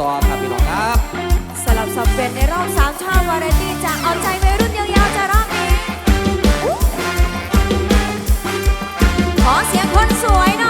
ต่อครับพี่น้องครับสลับสับเปลี่ยนในรอบสามชาติวาไรตี้จะเอาใจวัยรุ่นยาวๆจะรอบนี้ ขอเสียงคนสวยหน่อย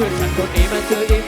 พื่อนฉันคนนี้มาเจอออี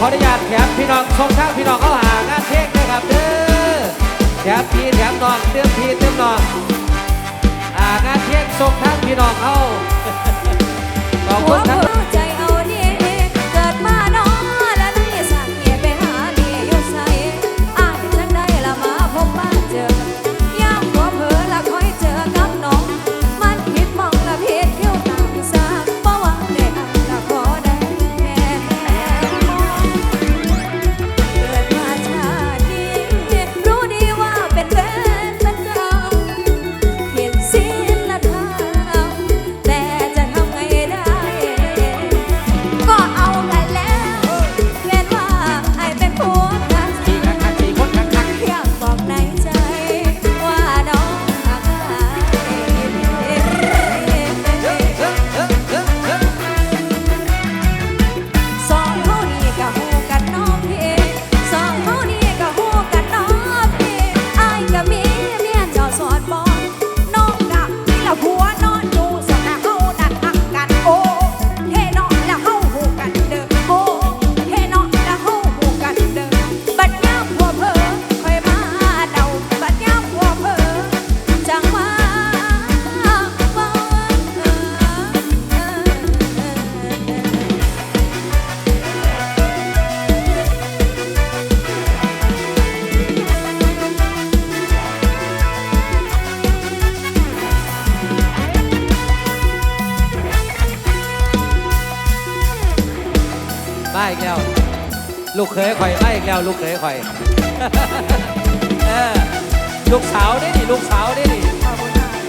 ขออนุญาตแถมพี่น้องส่งทางพี่น้องเข้าหางานเทคนะครับเด้อแถมพี่แถมน้องเติมพี่เติมน้องอ่างานเทคส่งทางพี่น้องเข้าขอบคุณทั้ง ข่อยเออลูกสาวนี่นี่ลูกสาวนี่นี่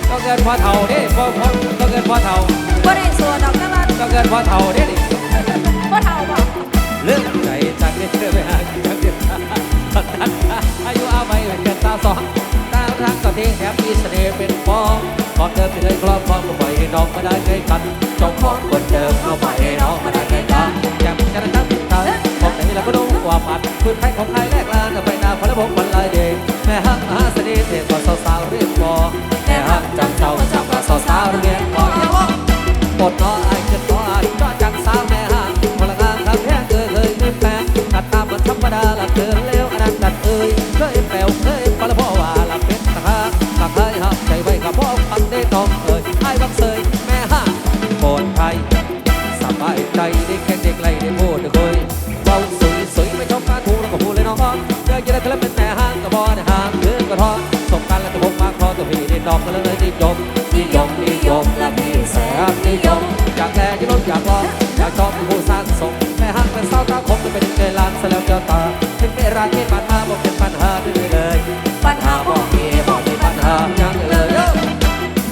ก็เกินพอเท่านี่พอพอก็เกินพอเท่าบ่ได้สวดอกแต่ว่าก็เกินพอเท่านี่นี่บ่เท่าบ่เรื่องใจจังเนี่ยเชื่อไปหากินจังเนี่ยอายุอาไม่เป็นกันตาสองตาทางก็ที่แถมมีเสน่ห์เป็นฟองก่อนเดิมที่เลยครอบครองก็ปล่อยให้น้องมาได้ใกล้กันเจบของคนเดิมก็ปล่อยให้น้องมาได้ มัดพืชไทยของไทยแลกลานไปนาพลบกบรรลายเด็กแม่ฮักมหาเสน่ห์เทพสาวสาวเรียกบอแม่ฮักจำเจ้าจำว่าสาวสาวเรียกบอแค่ว่าปดน้ออาเกิดน้ออายก็จังสาวแม่ฮักพลังงานทำแท้เกิดเลยไม่แปลน้าตามมันธรรมดาละเกินแล้วอันันดัดเอ้ยเคยแปลวเคยพลพ่อว่าละเป็นตาฮักตาไทยฮักใจไว้กับพ่อฟังได้ต้องเอ่ยไอ้บังเสยแม่ฮักปดไทยสบายใจได้แค่เด็กไรเด็ก ดอกกันเลยนิยมนิยมนิยมและพี่แสนนิยม อยากแลที่ล้นอยากลองอยากชอบเป็นผู้สร้างสมแม่ห้างเป็นเศร้าตาคมจะเป็นเกลานเสลีวเจ้าตาเป็นเมรักที่ปัญหาบอกเป็นปัญหาที่มีเลย ปัญหาบอกมีบอกมีปัญหาอย่างเลย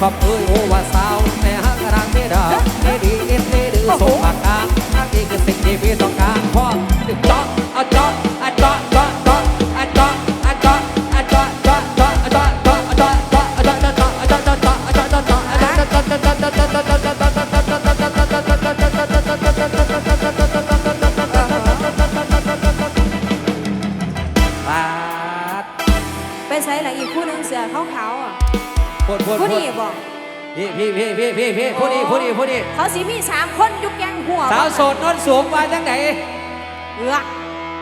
ขอบคุณโอวาสาวแม่ห้างรักไม่ได้ไม่ดีเอ็มเมดือสมปากกาอันนี้คือสิ่งที่พี่ต้องการ พูดพูดผู้พูนี้ดบอกพี่พี่พี่พี่พี่พี่ผู้นี้ผู้นี้ผู้นี้เขาสิมีสามคนยุกแยงหัวสาวโสดนนสูงมาจังไหนเอือ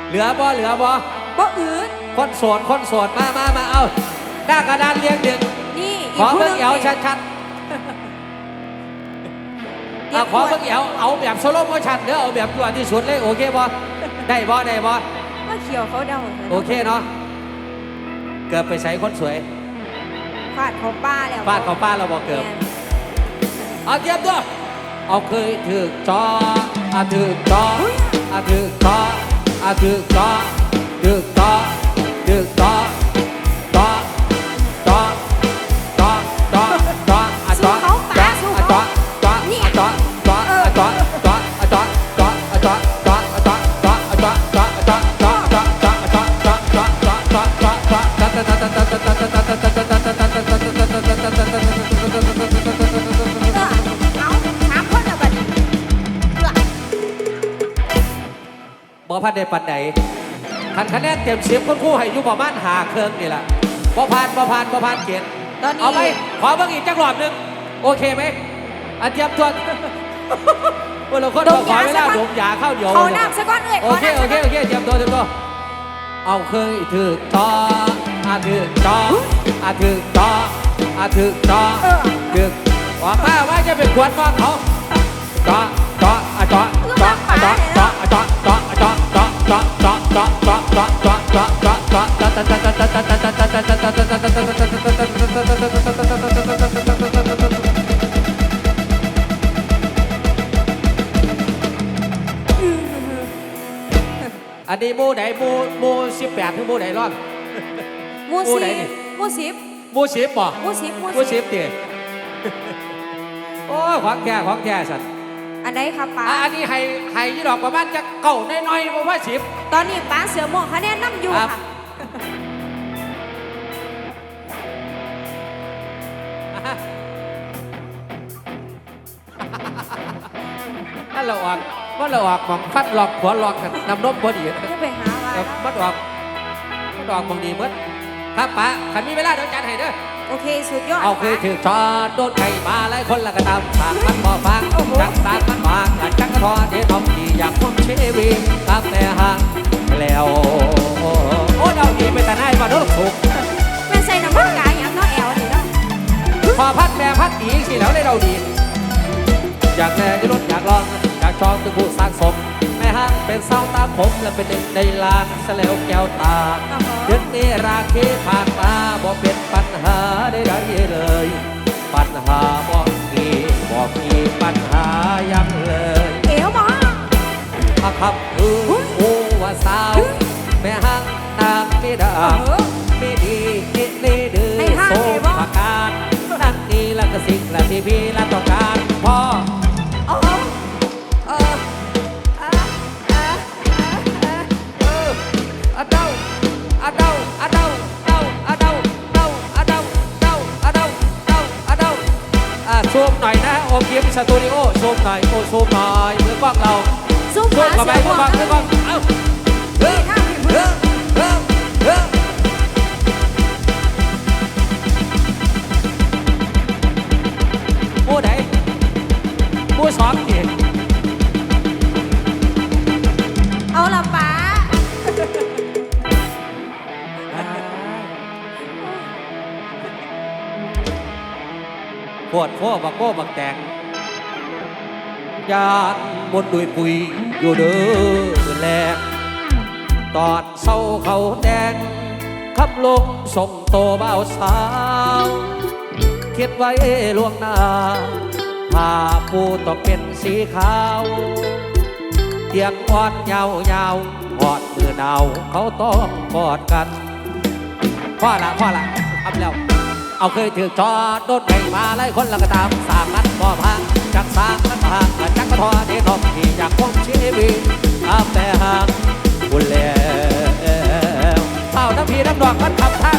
เหลือบ่เหลือบ่บ่อืดคนโสดคนโสดมามามาเอาหน้ากระดานเรียงหนึ่งนี่ขอคู่เบิ่หงนึงเอวนี่ชัดๆเอาขอเบิ่งเอวเอาแบบโซโล่โมชั่นเด้อเอาแบบตัวที่สุดเลยโอเคบ่ได้บ่ได้บ่ว่าเขียวเขาเดาถะโอเคเนาะ เกือบไปใส่คนสวย ฟาดเขาป้าแล้วฟาดเขาป้าเราบอกเกือบแม่นเอาเตรียมตัวเอาเคยถือจออาถือจออาถือจออาถือจอถือจอถือจอ พันได้ปันไหนคันคะแนนเต็มสิบคุณครูให้อยู่ประมาณหาเครื่องนี่แหละบ่ผ่านบ่ผ่านบ่ผ่านเกียรติตอนนี้ เอาไปขอเบิ่งอีกจักรอบหนึงโอเคไหมอันเตรียมตัวคนละคนดขอมขอยาเวลาซะก่อน ดมยาเข้าเดียว เขาน้ำซะก่อนเอ้ยโอขอเคน้ำโอซะเคก่อนโอเคเตรียมตัวเตรียมตัวเอาเคยถือจออาถือจออาถือจออาถือจอถือว่าป้าว่าจะเป็นขวดมองเขาจอจออะจอจออะจอ อันนี้มูไหนมูมูสิบแปดหรือมูไหนรอด หมู่หมูไหนสีบมูสิบมูสิบบ่หมูสิบหมูสิบเตี๋ยโอ้ยของแก่ของแก่สัตว์ อันไหนครับป้า อะอันนี้ให้ให้ยี่ดอกประมาณจะเก่าน้อยๆบ่ว่าสิบ ตอนนี้ป้าเสือหมองคะแนนนำอยู่ครับ ค่ะนั่นเราออกว่าเราออกหมองฟัดหลอกหัวหลอกกันนำนมพอดีจะไปหาว่าเออมัดออกมัดออกมองดีหมัดครับป้าขันมีเวลาเดี๋ยวจัดให้เด้อ โอเค สุดยอดเอาคือป้า ถือชอโดนไก่มาหลายคนละก็ตามปากมันบ่ฟังโอ้โห จังสารมันวางกันจังกระทอเดี๋ยวทำดีอยากพ้นชีวิตตามแต่ห่างแล้ว โอ้เราดีไปแต่นายมาโดนถูกแม่ใส่น้ำมันกายอย่างน้อยแอลนี่เนาะพอพัดแม่พัดดีสิแล้วได้เราดี อยากแน่ที่รถอยากลองอยากชองคือผู้สร้างสมแม่ห้างเป็นเศร้าตามผมและเป็นหนึ่งในลานเสลวแก้วตาอ๋อเดือนนี้ราคีผ่านมาบ่เป็นปัญหาใดๆเลย ปัญหาบ่ มีบ่มีปัญหายังเลยเอวหมอมาขับอืออูว่าสาว แม่ห้างนางมีดาเออมีดีกินนี่ดื้อให้ห้างโสเอ๋มบ่ประการนั่นนี่ละก็สิ่งละที่พี่ละต้องการพ่อเออ สตูดิโอซูมหน่อยโอ้ซูมหน่อยมือกล้องเราซุ่มซูมขาเข้าไปเสือหมมือองกล้องมือกล้องเอ้าเฮ้ยเฮ้ยเฮ้ยเฮ้ยผู้ไหนผู้สองกี่เอาละป้าปวดโค้บักโก้บักแตง ยานบนดุยปุยอยู่เด้อแลงตอนเศร้าเขาแดงเขาำลงส่งโตเบาสาวคิดไว้ล่วงหน้าผ้าปูต้องเป็นสีขาวเตียงอ่อนยาวยาวๆหอดมือหนาวเขาต้องกอดกันพ่อละพ่อละทำแล้ว เอาเคยถือจอดโดนไก่มาไล่คนละก็ตามสางนั้นบ่พัง จักสางนั้นหากจักกระทอเดนอมที่อยากคงชีวิตอาแต่หากบุญแล้วเฝ้าน้ำพีน้ำดอกมันทำท่า